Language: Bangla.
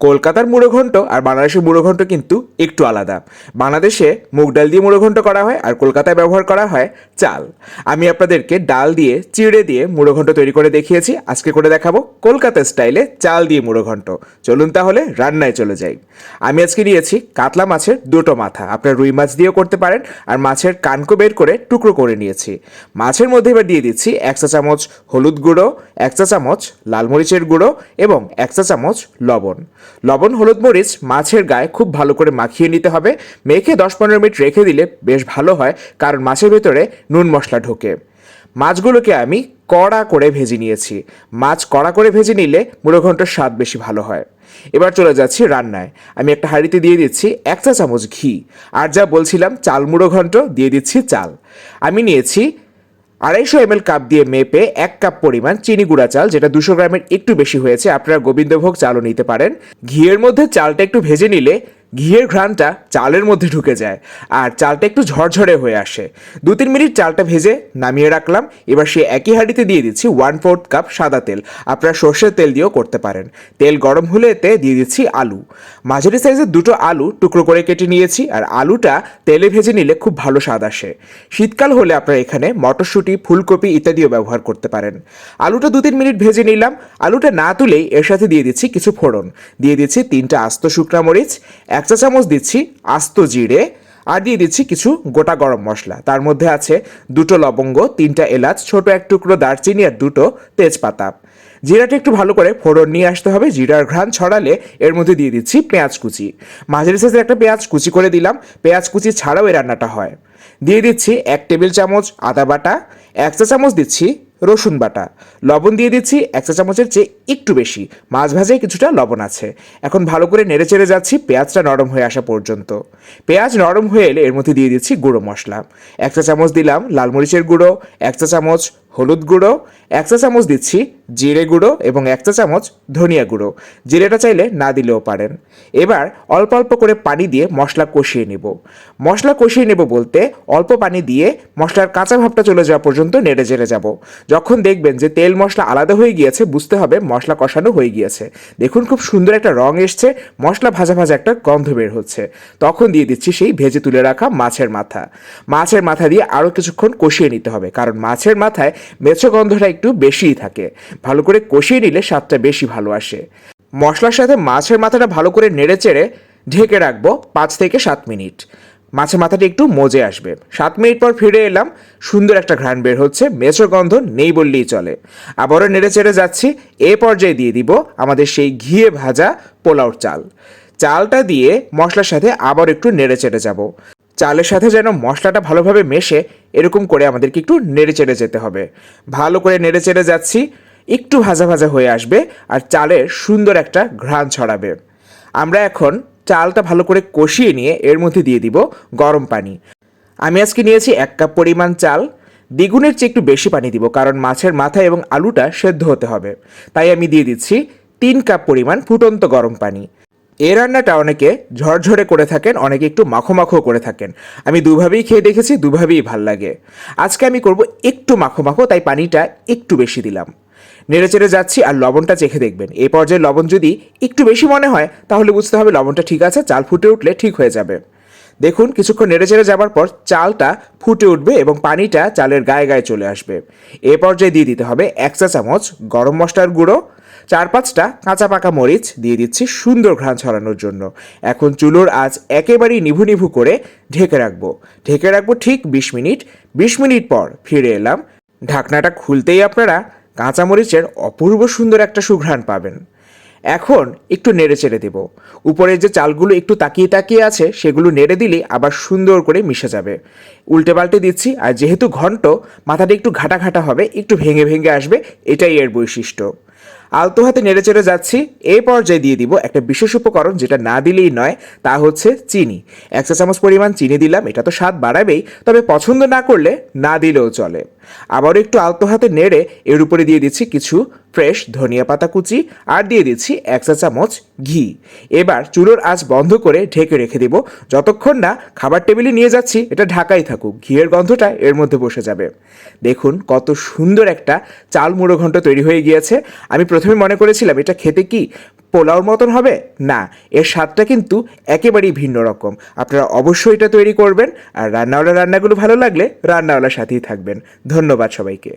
কলকাতার মুড়ো ঘন্ট আর বাংলাদেশের মুড়ো ঘন্ট কিন্তু একটু আলাদা। বাংলাদেশে মুগ ডাল দিয়ে মুড়ো ঘন্ট করা হয় আর কলকাতায় ব্যবহার করা হয় চাল। আমি আপনাদেরকে ডাল দিয়ে, চিড়ে দিয়ে মুড়ো ঘন্ট তৈরি করে দেখিয়েছি। আজকে করে দেখাবো কলকাতা স্টাইলে চাল দিয়ে মুড়ো ঘন্ট চলুন তাহলে রান্নায় চলে যাই। আমি আজকে নিয়েছি কাতলা মাছের দুটো মাথা। আপনার রুই মাছ দিয়েও করতে পারেন আর মাছের কানকো বের করে টুকরো করে নিয়েছি। মাছের মধ্যে এবার দিয়ে দিচ্ছি এক চা চামচ হলুদ গুঁড়ো, এক চা চামচ লাল মরিচের গুঁড়ো এবং এক চা চামচ লবণ। লবণ, হলুদ, মরিচ মাছের গায়ে খুব ভালো করে মাখিয়ে নিতে হবে। মেখে দশ পনেরো মিনিট রেখে দিলে বেশ ভালো হয়, কারণ মাছের ভেতরে নুন মশলা ঢোকে। মাছগুলোকে আমি কড়া করে ভেজে নিয়েছি। মাছ কড়া করে ভেজে নিলে মুড়ো ঘণ্টার স্বাদ বেশি ভালো হয়। এবার চলে যাচ্ছি রান্নায়। আমি একটা হাঁড়িতে দিয়ে দিচ্ছি এক চা চামচ ঘি। আর যা বলছিলাম, চাল মুড়ো ঘন্ট দিয়ে দিচ্ছি চাল। আমি নিয়েছি আড়াইশো এম কাপ দিয়ে মেপে এক কাপ পরিমাণ চিনি গুঁড়া চাল, যেটা দুশো গ্রামের একটু বেশি হয়েছে, আপনারা গোবিন্দভোগ চালও নিতে পারেন। ঘিয়ের মধ্যে চালটা একটু ভেজে নিলে ঘিয়ের ঘ্রাণটা চালের মধ্যে ঢুকে যায় আর চালটা একটু ঝরঝরে হয়ে আসে। দু তিন মিনিট চালটা ভেজে নামিয়ে রাখলাম। এবার সে একই হাঁড়িতে দিয়ে দিচ্ছি ওয়ান ফোর্থ কাপ সাদা তেল। আপনারা সর্ষের তেল দিয়েও করতে পারেন। তেল গরম হলে এতে দিয়ে দিচ্ছি আলু। মাঝারি সাইজের দুটো আলু টুকরো করে কেটে নিয়েছি আর আলুটা তেলে ভেজে নিলে খুব ভালো স্বাদ আসে। শীতকাল হলে আপনারা এখানে মটরশুঁটি, ফুলকপি ইত্যাদিও ব্যবহার করতে পারেন। আলুটা দু তিন মিনিট ভেজে নিলাম। আলুটা না তুলেই এর সাথে দিয়ে দিচ্ছি কিছু ফোড়ন। দিয়ে দিচ্ছি তিনটা আস্ত শুকনা মরিচ এক চা চামচ দিচ্ছি আস্ত জিরে আর দিয়ে দিচ্ছি কিছু গোটা গরম মশলা। তার মধ্যে আছে দুটো লবঙ্গ, তিনটা এলাচ, ছোট এক টুকরো দারচিনি আর দুটো তেজপাতা। জিরাটা একটু ভালো করে ফোড়ন নিয়ে আসতে হবে। জিরার ঘ্রাণ ছড়ালে এর মধ্যে দিয়ে দিচ্ছি পেঁয়াজ কুচি। মাঝারি সাইজের একটা পেঁয়াজ কুচি করে দিলাম। পেঁয়াজ কুচি ছাড়াও এই রান্নাটা হয়। দিয়ে দিচ্ছি এক টেবিল চামচ আদা বাটা, এক চা চামচ দিচ্ছি রসুন বাটা। লবণ দিয়ে দিচ্ছি, এক চা চামচের চেয়ে একটু বেশি। মাছ ভাজায় কিছুটা লবণ আছে। এখন ভালো করে নেড়ে চেড়ে যাচ্ছি, পেঁয়াজটা নরম হয়ে আসা পর্যন্ত। পেঁয়াজ নরম হয়ে এলে এর মধ্যে দিয়ে দিচ্ছি গুঁড়ো মশলা। এক চা চামচ দিলাম লাল মরিচের গুঁড়ো, এক চা চামচ হলুদ গুঁড়ো, এক চা চামচ দিচ্ছি জিরে গুঁড়ো এবং এক চা চামচ ধনিয়া গুঁড়ো। জিরেটা চাইলে না দিলেও পারেন। এবার অল্প অল্প করে পানি দিয়ে মশলা কষিয়ে নেব। মশলা কষিয়ে নেব বলতে অল্প পানি দিয়ে মশলার কাঁচা ভাবটা চলে যাওয়া পর্যন্ত নেড়ে চেড়ে যাব। যখন দেখবেন যে তেল মশলা আলাদা হয়ে গিয়েছে, বুঝতে হবে মশলা কষানো হয়ে গিয়েছে। দেখুন খুব সুন্দর একটা রং এসছে, মশলা ভাজা ভাজা একটা গন্ধ বের হচ্ছে। তখন দিয়ে দিচ্ছি সেই ভেজে তুলে রাখা মাছের মাথা। মাছের মাথা দিয়ে আরও কিছুক্ষণ কষিয়ে নিতে হবে, কারণ মাছের মাথায় মেছো গন্ধটা একটু বেশিই থাকে। ভালো করে কষিয়ে নিলে স্বাদটা বেশি ভালো আসে। মশলার সাথে মাছের মাথাটা ভালো করে নেড়ে চেড়ে ঢেকে রাখব পাঁচ থেকে সাত মিনিট। মাছের মাথাটা একটু মজে আসবে। সাত মিনিট পর ফিরে এলাম, সুন্দর একটা ঘ্রাণ বের হচ্ছে মেছো গন্ধ নেই বললেই চলে। আবারও নেড়ে চেড়ে যাচ্ছি, এ পর্যায়ে দিয়ে দিব আমাদের সেই ঘিয়ে ভাজা পোলাওর চাল। চালটা দিয়ে মশলার সাথে আবার একটু নেড়ে চেড়ে যাব। চালের সাথে যেন মশলাটা ভালোভাবে মেশে এরকম করে আমাদেরকে একটু নেড়ে চেড়ে যেতে হবে। ভালো করে নেড়ে চেড়ে যাচ্ছি, একটু ভাজা ভাজা হয়ে আসবে আর চালের সুন্দর একটা ঘ্রাণ ছড়াবে। আমরা এখন চালটা ভালো করে কষিয়ে নিয়ে এর মধ্যে দিয়ে দিব গরম পানি। আমি আজকে নিয়েছি এক কাপ পরিমাণ চাল। দ্বিগুণের চেয়ে একটু বেশি পানি দিব কারণ মাছের মাথা এবং আলুটা সেদ্ধ হতে হবে। তাই আমি দিয়ে দিচ্ছি তিন কাপ পরিমাণ ফুটন্ত গরম পানি। এই রান্নাটা অনেকে ঝরঝরে করে থাকেন, অনেকে একটু মাখো মাখো করে থাকেন। আমি দুভাবেই খেয়ে দেখেছি, দুভাবেই ভালো লাগে। আজকে আমি করব একটু মাখো মাখো তাই পানিটা একটু বেশি দিলাম। নেড়ে চেড়ে যাচ্ছি আর লবণটা চেখে দেখবেন। এই পর্যায়ে লবণ যদি একটু বেশি মনে হয়, তাহলে বুঝতে হবে লবণটা ঠিক আছে, চাল ফুটে উঠলে ঠিক হয়ে যাবে। দেখুন, কিছুক্ষণ নেড়ে চেড়ে যাবার পর চালটা ফুটে উঠবে এবং পানিটা চালের গায়ে গায়ে চলে আসবে। এ পর্যায়ে দিয়ে দিতে হবে এক চা চামচ গরম মশলার গুঁড়ো চার পাঁচটা কাঁচা পাকা মরিচ দিয়ে দিচ্ছি সুন্দর ঘ্রাণ ছড়ানোর জন্য। এখন চুলোর আজ একেবারেই নিভু নিভু করে ঢেকে রাখব। ঢেকে রাখব ঠিক বিশ মিনিট। বিশ মিনিট পর ফিরে এলাম। ঢাকনাটা খুলতেই আপনারা কাঁচামরিচের অপূর্ব সুন্দর একটা সুঘ্রাণ পাবেন। এখন একটু নেড়ে চেড়ে দেব। উপরের যে চালগুলো একটু তাকিয়ে তাকিয়ে আছে, সেগুলো নেড়ে দিলেই আবার সুন্দর করে মিশে যাবে। উল্টে পাল্টে দিচ্ছি, আর যেহেতু ঘন্ট, মাথাটা একটু ঘাটা ঘাটা হবে, একটু ভেঙে ভেঙে আসবে, এটাই এর বৈশিষ্ট্য। আলতো হাতে নেড়ে চেড়ে যাচ্ছি। এই পর্যায়ে দিয়ে দিব একটা বিশেষ উপকরণ যেটা না দিলেই নয়, তা হচ্ছে চিনি। এক চা চামচ পরিমাণ চিনি দিলাম, এটা তো স্বাদ বাড়াবেই, তবে পছন্দ না করলে না দিলেও চলে। আবারও একটু আলতো হাতে নেড়ে এর উপরে দিয়ে দিচ্ছি কিছু ফ্রেশ ধনিয়া পাতা কুচি আর দিয়ে দিচ্ছি এক চা চামচ ঘি। এবার চুলোর আঁচ বন্ধ করে ঢেকে রেখে দিব। যতক্ষণ না খাবার টেবিলে নিয়ে যাচ্ছি, এটা ঢাকাই থাকুক, ঘিয়ের গন্ধটা এর মধ্যে বসে যাবে। দেখুন কত সুন্দর একটা চাল মুড়ো ঘন্ট তৈরি হয়ে গিয়েছে। আমি প্রথমে মনে করেছিলাম, এটা খেতে কি পোলাওর মতন হবে? না, এর স্বাদটা কিন্তু একেবারেই ভিন্ন রকম। আপনারা অবশ্যই এটা তৈরি করবেন। আর রান্নাওয়ালা রান্নাগুলো ভালো লাগলে রান্নাওয়ালার সাথেই থাকবেন। ধন্যবাদ সবাইকে।